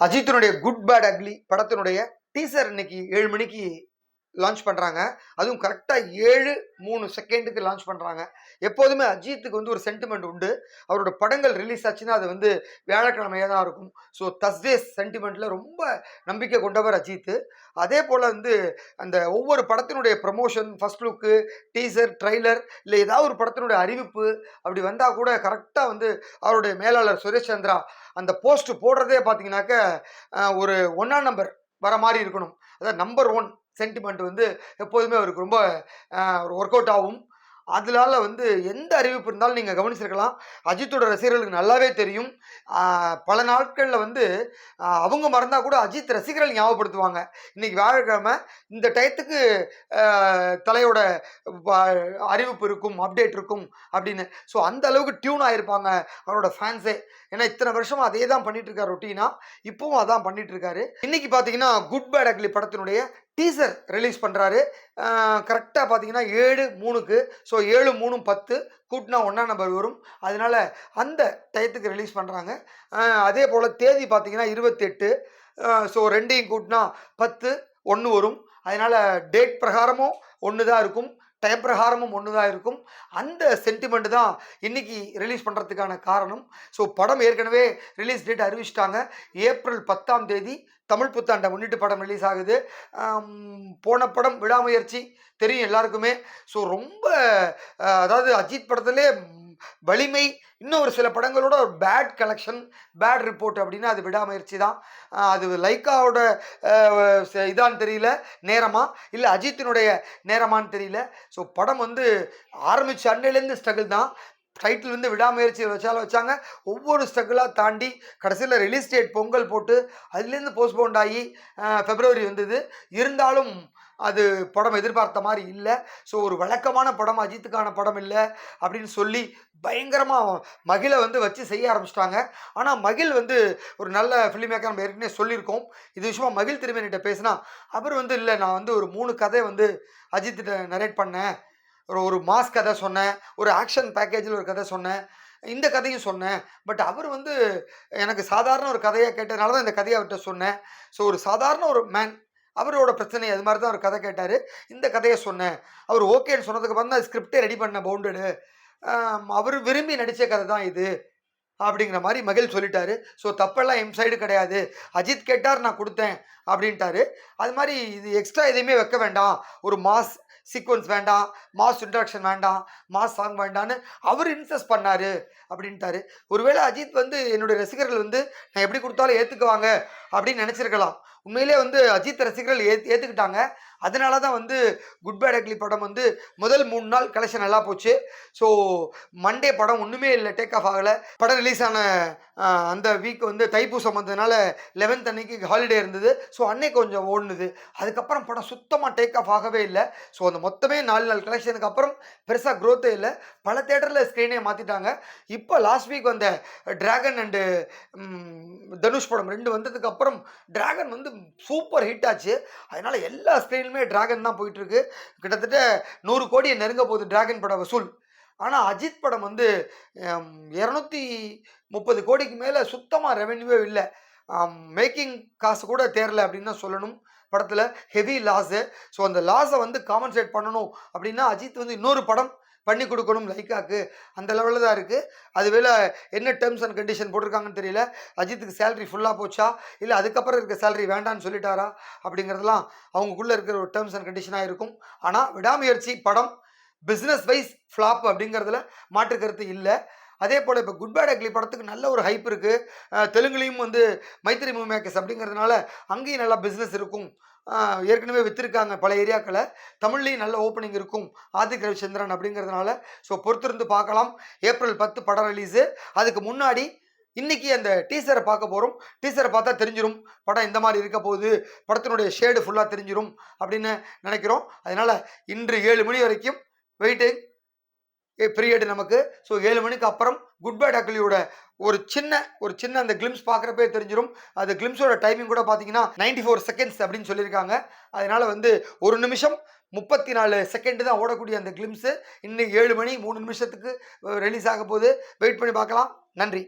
அஜித்தினுடைய good bad ugly படத்தினுடைய teaser இன்னைக்கு ஏழு மணிக்கு லான்ச் பண்ணுறாங்க அதுவும் கரெக்டாக ஏழு மூணு செகண்டுக்கு லான்ச் பண்ணுறாங்க எப்போதுமே அஜித்துக்கு வந்து ஒரு சென்டிமெண்ட் உண்டு. அவரோட படங்கள் ரிலீஸ் ஆச்சுன்னா அது வந்து வியாழக்கிழமையாக தான் இருக்கும். ஸோ தஸ்டேஸ் சென்டிமெண்ட்டில் ரொம்ப நம்பிக்கை கொண்டவர் அஜித்து. அதே போல் வந்து அந்த ஒவ்வொரு படத்தினுடைய promotion first look teaser trailer இல்லை ஏதாவது ஒரு படத்தினுடைய அறிவிப்பு அப்படி வந்தால் கூட கரெக்டாக வந்து அவருடைய மேலாளர் சுரேஷ் சந்திரா அந்த போஸ்ட் போடுறதே பார்த்தீங்கன்னாக்க ஒரு ஒன்றாம் நம்பர் வர மாதிரி இருக்கணும். அதாவது நம்பர் ஒன் சென்டிமெண்ட் வந்து எப்போதுமே அவருக்கு ரொம்ப ஒரு ஒர்க் அவுட் ஆகும். அதனால வந்து எந்த அறிவிப்பு இருந்தாலும் நீங்கள் கவனிச்சிருக்கலாம். அஜித்தோட ரசிகர்களுக்கு நல்லாவே தெரியும். பல நாட்களில் வந்து அவங்க மறந்தால் கூட அஜித் ரசிகர்கள் ஞாபகப்படுத்துவாங்க. இன்றைக்கி வியாழக்கிழமை இந்த டயத்துக்கு தலையோட அறிவிப்பு இருக்கும் அப்டேட் இருக்கும் அப்படின்னு. ஸோ அந்த அளவுக்கு டியூன் ஆகிருப்பாங்க அவரோட ஃபேன்ஸே ஏன்னா இத்தனை வருஷமும் அதே தான் பண்ணிகிட்ருக்காரு ரொட்டீனாக இப்போவும் அதான் பண்ணிகிட்ருக்காரு இன்றைக்கி பார்த்தீங்கன்னா குட் பேட் அக்லி படத்தினுடைய டீசர் ரிலீஸ் பண்ணுறாரு கரெக்டாக பார்த்தீங்கன்னா ஏழு மூணுக்கு. ஸோ ஏழு மூணும் பத்து. கூட்டினா ஒன்றா நம்பர் வரும். அதனால் அந்த டயத்துக்கு ரிலீஸ் பண்ணுறாங்க அதே போல் தேதி பார்த்தீங்கன்னா இருபத்தெட்டு. ஸோ ரெண்டையும் கூட்டினா பத்து ஒன்று வரும். அதனால் டேட் பிரகாரமும் ஒன்று தான் இருக்கும். டைம் பிரகாரமும் ஒன்று தான் இருக்கும். அந்த சென்டிமெண்ட் தான் இன்னைக்கு ரிலீஸ் பண்ணுறதுக்கான காரணம். ஸோ படம் ஏற்கனவே ரிலீஸ் டேட் அறிவிச்சிட்டாங்க. ஏப்ரல் பத்தாம் தேதி தமிழ் புத்தாண்டை முன்னிட்டு படம் ரிலீஸ் ஆகுது. போன படம் விடாமுயற்சி தெரியும் எல்லாருக்குமே. ஸோ ரொம்ப அதாவது அஜித் படத்திலே வலிமை. இன்னும் ஒரு சில படங்களோட ஒரு பேட் கலெக்ஷன் பேட் ரிப்போர்ட் அப்படின்னா அது விடாமுயற்சி தான். அது லைக்காவோட இதான்னு தெரியல நேரமா? இல்லை அஜித்தினுடைய நேரமான்னு தெரியல. ஸோ படம் வந்து ஆரம்பிச்ச அன்னையிலேருந்து ஸ்ட்ரகிள் தான். டைட்டில் விடாமுயற்சி வச்சாலும் வச்சாங்க. ஒவ்வொரு ஸ்ட்ரகிளாக தாண்டி கடைசியில் ரிலீஸ் டேட் பொங்கல் போட்டு அதுலேருந்து போஸ்ட்போண்ட் ஆகி ஃபெப்ரவரி வந்தது. இருந்தாலும் அது படம் எதிர்பார்த்த மாதிரி இல்லை. ஸோ ஒரு வழக்கமான படம் அஜித்துக்கான படம் இல்லை அப்படின்னு சொல்லி பயங்கரமாக மகிழை வந்து வச்சு செய்ய ஆரம்பிச்சிட்டாங்க. ஆனால் மகிழ் வந்து ஒரு நல்ல ஃபிலிம் மேக்கர் நம்ம ஏற்கனவே சொல்லியிருக்கோம். இது விஷயமா மகிழ் திருமணிகிட்ட பேசினா அவர் வந்து இல்லை நான் வந்து ஒரு மூணு கதை வந்து அஜித்திட்ட நரேட் பண்ணேன். ஒரு ஒரு மாஸ் கதை சொன்னேன். ஒரு ஆக்ஷன் பேக்கேஜில் ஒரு கதை சொன்னேன். இந்த கதையும் சொன்னேன். பட் அவர் வந்து எனக்கு சாதாரண ஒரு கதையாக கேட்டதுனால தான் இந்த கதையை அவர்கிட்ட சொன்னேன். ஸோ ஒரு சாதாரண ஒரு மேன் அவரோட பிரச்சனை அது மாதிரி தான் அவர் கதை கேட்டார். இந்த கதையை சொன்னேன். அவர் ஓகேன்னு சொன்னதுக்கு அப்புறம் தான் ஸ்கிரிப்டே ரெடி பண்ண பவுண்டடு அவர் விரும்பி நடித்த கதை தான் இது அப்படிங்கிற மாதிரி மகிழ் சொல்லிட்டாரு. ஸோ தப்பெல்லாம் எம் சைடு கிடையாது. அஜித் கேட்டார் நான் கொடுத்தேன் அப்படின்ட்டாரு. அது மாதிரி இது எக்ஸ்ட்ரா எதையுமே வைக்க வேண்டாம். ஒரு மாஸ் சீக்வன்ஸ் வேண்டாம் மாஸ் இன்ட்ராக்ஷன் வேண்டாம் மாஸ் சாங் வேண்டான்னு அவர் இன்சஸ்ட் பண்ணார் அப்படின்ட்டாரு. ஒருவேளை அஜித் வந்து என்னுடைய ரசிகர்கள் வந்து நான் எப்படி கொடுத்தாலும் ஏற்றுக்குவாங்க அப்படின்னு நினச்சிருக்கலாம். உண்மையிலே வந்து அஜித் ரசிகர்கள் ஏத் ஏற்றுக்கிட்டாங்க அதனால தான் வந்து குட் பேட் அக்லி படம் வந்து முதல் மூணு நாள் கலெக்ஷன் நல்லா போச்சு. ஸோ மண்டே படம் ஒன்றுமே இல்லை டேக் ஆஃப் ஆகலை. படம் ரிலீஸ் ஆன அந்த வீக் வந்து தைப்பூசம் வந்ததுனால லெவன்த் அன்னைக்கு ஹாலிடே இருந்தது. ஸோ அன்னைக்கு கொஞ்சம் ஓடுனுது. அதுக்கப்புறம் படம் சுத்தமாக டேக் ஆஃப் ஆகவே இல்லை. ஸோ அந்த மொத்தமே நாலு நாள் கலெக்ஷனுக்கு அப்புறம் பெருசாக க்ரோத்தே இல்லை. பல தேட்டரில் ஸ்க்ரீனே மாற்றிட்டாங்க இப்போ லாஸ்ட் வீக் வந்த ட்ராகன் அண்டு தனுஷ் படம் ரெண்டு வந்ததுக்கு அப்புறம் டிராகன் வந்து சூப்பர் ஹிட் ஆச்சு. அதனால எல்லா ஸ்க்ரீன்லுமே டிராகன் தான் போயிட்டுருக்கு. கிட்டத்தட்ட நூறு கோடியை நெருங்க போகுது டிராகன் பட வசூல். ஆனால் அஜித் படம் வந்து இரநூத்தி முப்பது கோடிக்கு மேலே சுத்தமாக ரெவென்யூவே இல்லை. மேக்கிங் காசு கூட தேரல அப்படின்னு தான் சொல்லணும் படத்தில். ஹெவி லாஸு ஸோ அந்த லாஸை வந்து காம்பன்சேட் பண்ணணும் அப்படின்னா அஜித் வந்து இன்னொரு படம் பண்ணி கொடுக்கணும் லைக்காக்கு அந்த லெவலில் தான் இருக்குது அதுவேளை என்ன டேர்ம்ஸ் அண்ட் கண்டிஷன் போட்டிருக்காங்கன்னு தெரியல. அஜித்துக்கு சேலரி ஃபுல்லாக போச்சா? இல்லை அதுக்கப்புறம் இருக்க சேலரி வேண்டான்னு சொல்லிட்டாரா? அப்படிங்கிறதெல்லாம் அவங்களுக்குள்ளே இருக்கிற ஒரு டேர்ம்ஸ் அண்ட் கண்டிஷனாக இருக்கும். ஆனால் விடாமுயற்சி படம் பிஸ்னஸ் வைஸ் ஃப்ளாப் அப்படிங்கிறதுல மாற்று கருத்து இல்லை. அதே போல் இப்போ குட் பேட் அக்லி படத்துக்கு நல்ல ஒரு ஹைப் இருக்குது தெலுங்குலேயும் வந்து மைத்திரி மூமேக்கஸ் அப்படிங்கிறதுனால அங்கேயும் நல்லா பிஸ்னஸ் இருக்கும். ஏற்கனவே விற்றுருக்காங்க பல ஏரியாக்களை தமிழ்லேயும் நல்ல ஓப்பனிங் இருக்கும். ஆதிக் ரவிச்சந்திரன் அப்படிங்கிறதுனால. ஸோ பொறுத்திருந்து பார்க்கலாம். ஏப்ரல் பத்து படம் ரிலீஸு அதுக்கு முன்னாடி இன்றைக்கி அந்த டீசரை பார்க்க போகிறோம் டீசரை பார்த்தா தெரிஞ்சிடும் படம் இந்த மாதிரி இருக்க போகுது. படத்தினுடைய ஷேடு ஃபுல்லாக தெரிஞ்சிடும் அப்படின்னு நினைக்கிறோம். அதனால் இன்று ஏழு மணி வரைக்கும் வெயிட்டிங் பீரியடு நமக்கு. ஸோ ஏழு மணிக்கு அப்புறம் குட் பை டக்லியோட ஒரு சின்ன ஒரு சின்ன அந்த கிளிம்ஸ் பார்க்குறப்பே தெரிஞ்சிடும் அது கிளிம்ஸோட டைமிங் கூட பார்த்தீங்கன்னா 94 ஃபோர் செகண்ட்ஸ் அப்படின்னு சொல்லியிருக்காங்க. அதனால் வந்து ஒரு நிமிஷம் முப்பத்தி நாலு செகண்டு தான் ஓடக்கூடிய அந்த கிளிம்ஸு இன்னும் ஏழு மணி மூணு நிமிஷத்துக்கு ரிலீஸ் ஆக போகுது. வெயிட் பண்ணி பார்க்கலாம். நன்றி.